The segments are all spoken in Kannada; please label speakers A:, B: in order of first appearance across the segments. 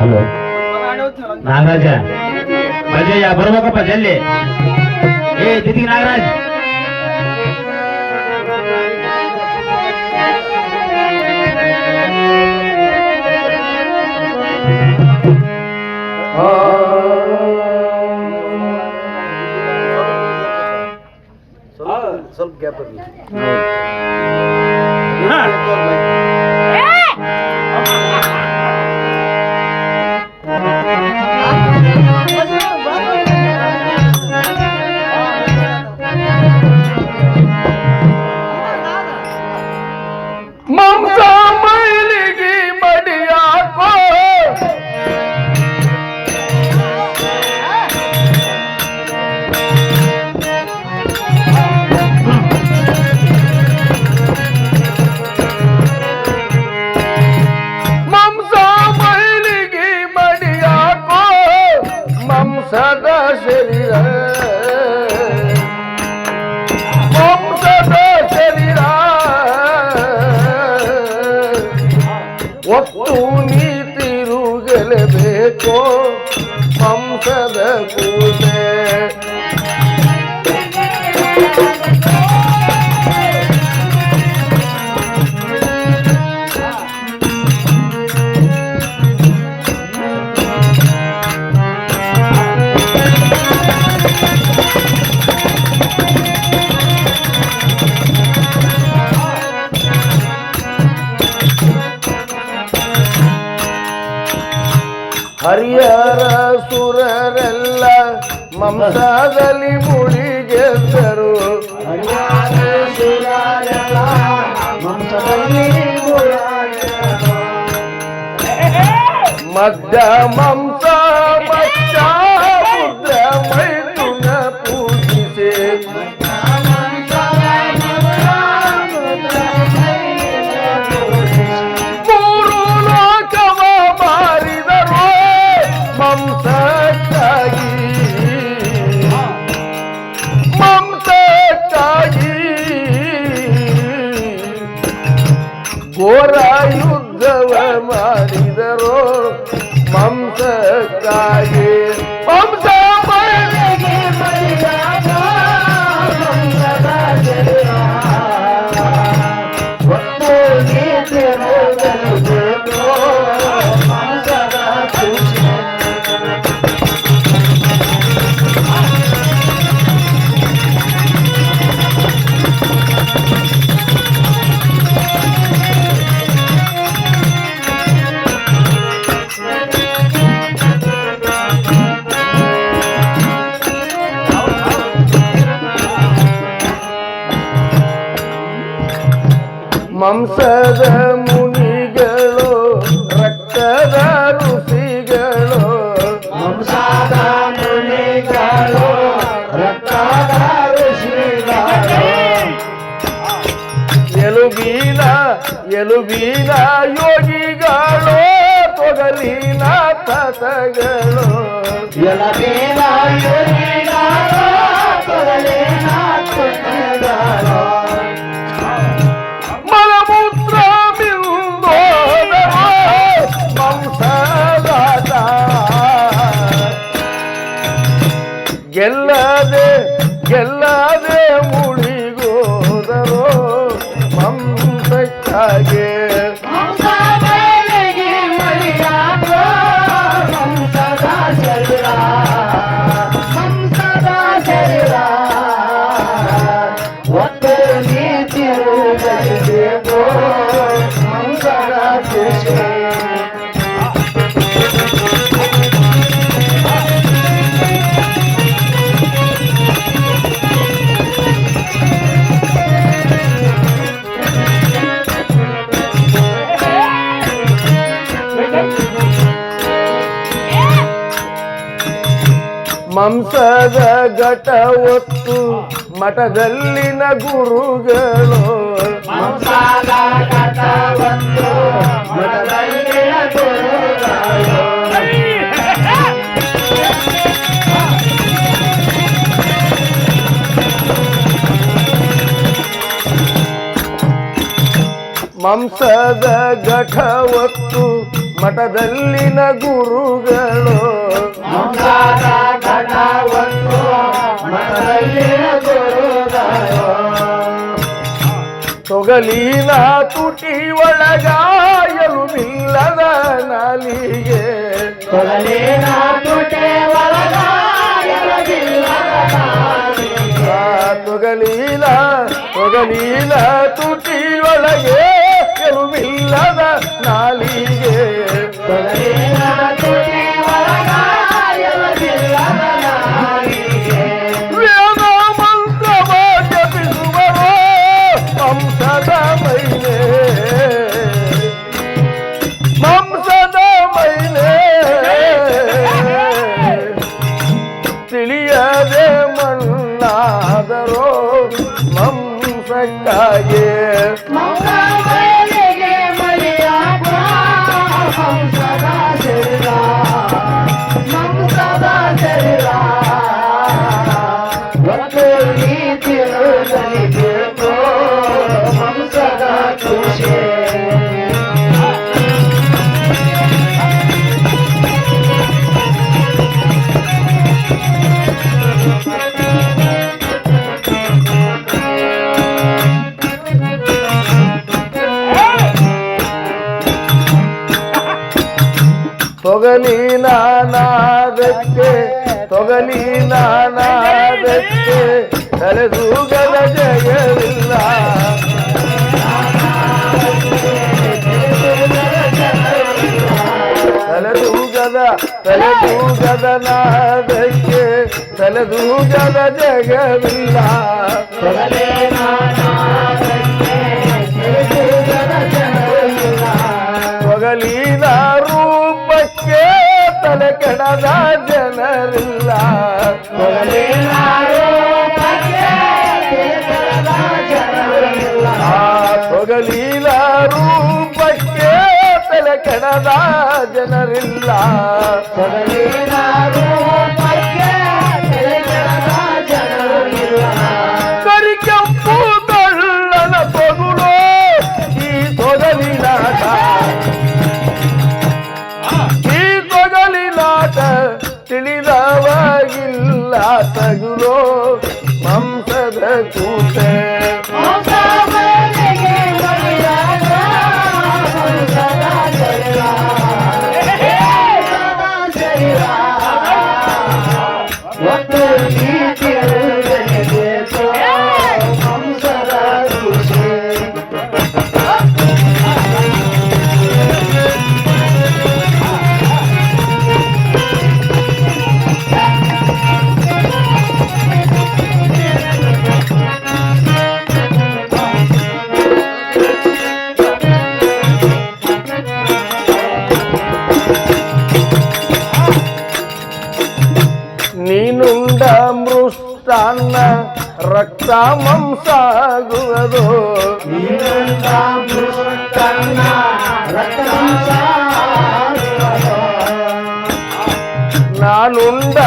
A: హలో నాగరాజా ప్రజయ్యా బరువు ఒక ప్రజల్లే ఏ దిదికి నాగరాజ్
B: ಸ್ವಲ್ಪ ಗ್ಯಾಪ್ ಇರಲಿ
C: ಒತ್ತು ನೀತಿರುಗಲೇಬೇಕು ಹಂಸದ ಕೂಸೆ ಹರಿಹರ ಸುರರೆಲ್ಲ ಮುಡಿ ಮುಳಿಗೆದ್ದರು ಮಧ್ಯ ಮಮತಾ ಮಚ್ಚ ಘೋರ ಯುದ್ಧವ ಮಾಡಿದರು ಮಾಂಸಕ್ಕಾಗಿ ಮಾಂಸ ಎಲುಬೀನ ಯೋಗಿಗಳು ತೊಗಲಿನ ತತಗಳು ಎಲಬೀನ ಯೋಗಿಗಳು ತೊಗಲಿನ ತತಗಳು ಮಲಮೂತ್ರ ಬಿಂದೋದರೋ ಮಾಂಸದಾಟ ಗೆಲ್ಲದೆ ಗೆಲ್ಲದೆ ಮುಳಿಗೋದರೋ ಮಾಂಸದ ಘಟ ಒತ್ತು ಮಠದಲ್ಲಿನ ಗುರುಗಳು. ಮಂಸದ ಘಟ ಒತ್ತು ಮಠದಲ್ಲಿನ ಗುರುಗಳು. ತೊಗಲಿನ ತುಟಿ ಒಳಗಾಯಲು ಬಿಲ್ಲದ ನಾಲಿಗೆ.
A: ತೊಗಲಿನ ತುಟೆ
C: ಆ ತೊಗಲಿನ ತೊಗಲಿನ ತುಟಿ மனக்காயே ತೊಗಲಿ ನಾನಾದಕ್ಕೆ ತಲೆದೂಗದ ಜಯವಿಲ್ಲ. ತಲೆದೂಗದ ತಲೆದೂಗದ ನಾದಕ್ಕೆ ತಲೆದೂಗದ ಜಗವಿಲ್ಲ ತೊಗಲಿನ ರೂಪಕ್ಕೆ ತಲೆ ಕೆಡದ ಜನರಿಲ್ಲ. ಆ ತೊಗಲಿನ ರೂಪಕ್ಕೆ ತಲೆ ಜನರಿಲ್ಲ తగులో మంసద కూటే ಮಂಸಾಗುವುದು ನಾನುಂಡ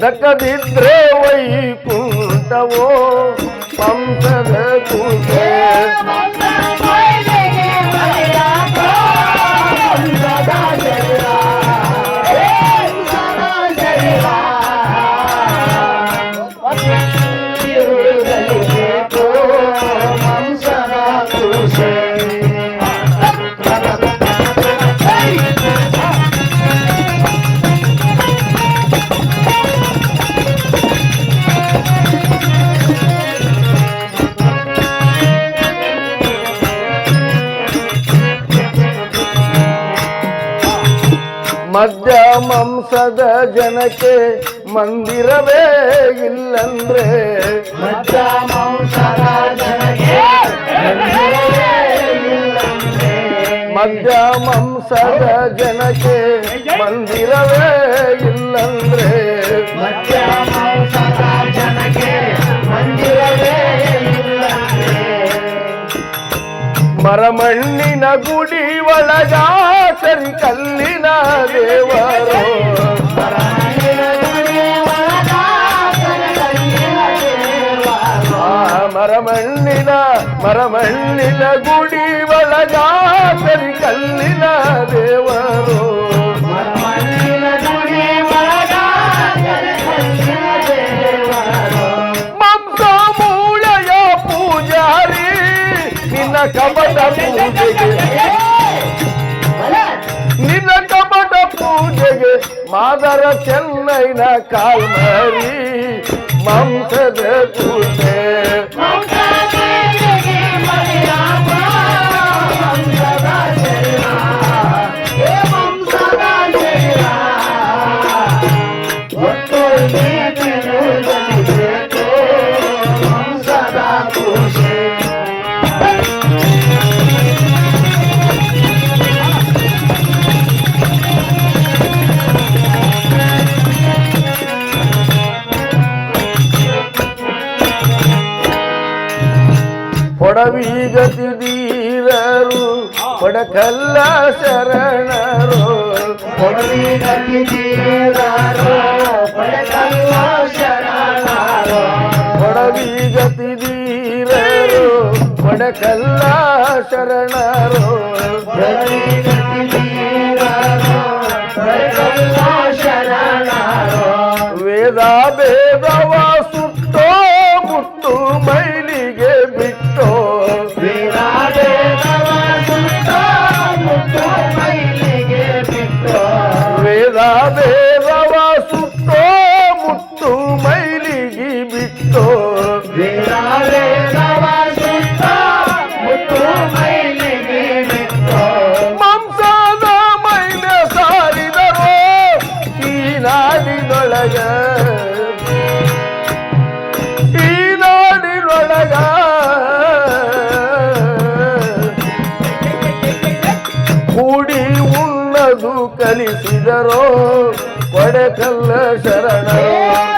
C: దక్కదిద్రే వైకుంఠవో పంసదకు ಮದ್ಯ ಮಾಂಸದ ಜನಕ್ಕೆ ಮಂದಿರವೇ ಇಲ್ಲಂದ್ರೆ
A: ಮಧ್ಯ ಮಾಂಸದ ಜನಕ್ಕೆ.
C: ಮದ್ಯ ಮಾಂಸದ ಜನಕ್ಕೆ ಮಂದಿರವೇ ಇಲ್ಲಂದ್ರೆ
A: ಮಧ್ಯ ಮಾಂಸದ ಜನಕ್ಕೆ ಮಂದಿರವೇ.
C: ಮರಮಣ್ಣಿನ ಗುಡಿ ಒಳಗ ಸರಿ ಕಲ್ಲಿನ ದೇವರು
A: ಮರಮಣ್ಣಿನ ಗುಡಿ ಒಳಗ ಕರಕಲ್ಲಿನ ದೇವರು.
C: ಆ ಮರಮಣ್ಣಿನ ಮರಮಣ್ಣಿನ ಗುಡಿ ಒಳಗ ಸರಿ ಕಲ್ಲಿನ ದೇವರು
A: ಮರಮಣ್ಣಿನ ಗುಡಿ ಒಳಗ ಕರಕಲ್ಲಿನ ದೇವರು.
C: ಮಾಂಸ ಮೂಳೆಯ ಪೂಜಾರಿ ನಿನ್ನ ಕಪಟ ಪೂಜೆಗೆ ನಿನ್ನ ಕಪಟ ಪೂಜೆಗೆ ಮಾದರ ಚೆನ್ನೈನ ಕಾಲ್ಮರಿ ಮಂಸದ ಪೂಜೆ. ಕೊಡವೀಗತಿದೀರರು ಕೊಡಕಲ್ಲ ಶರಣರು ಕೊಡವೀಗತಿದೀರರು ಕೊಡಕಲ್ಲ ಶರಣರು ವೇದ ಭೇದವ ಉಣ್ಣದು ಕಲಿಸಿದರೋ ಕೊಡೆಕಲ್ಲ ಶರಣರು.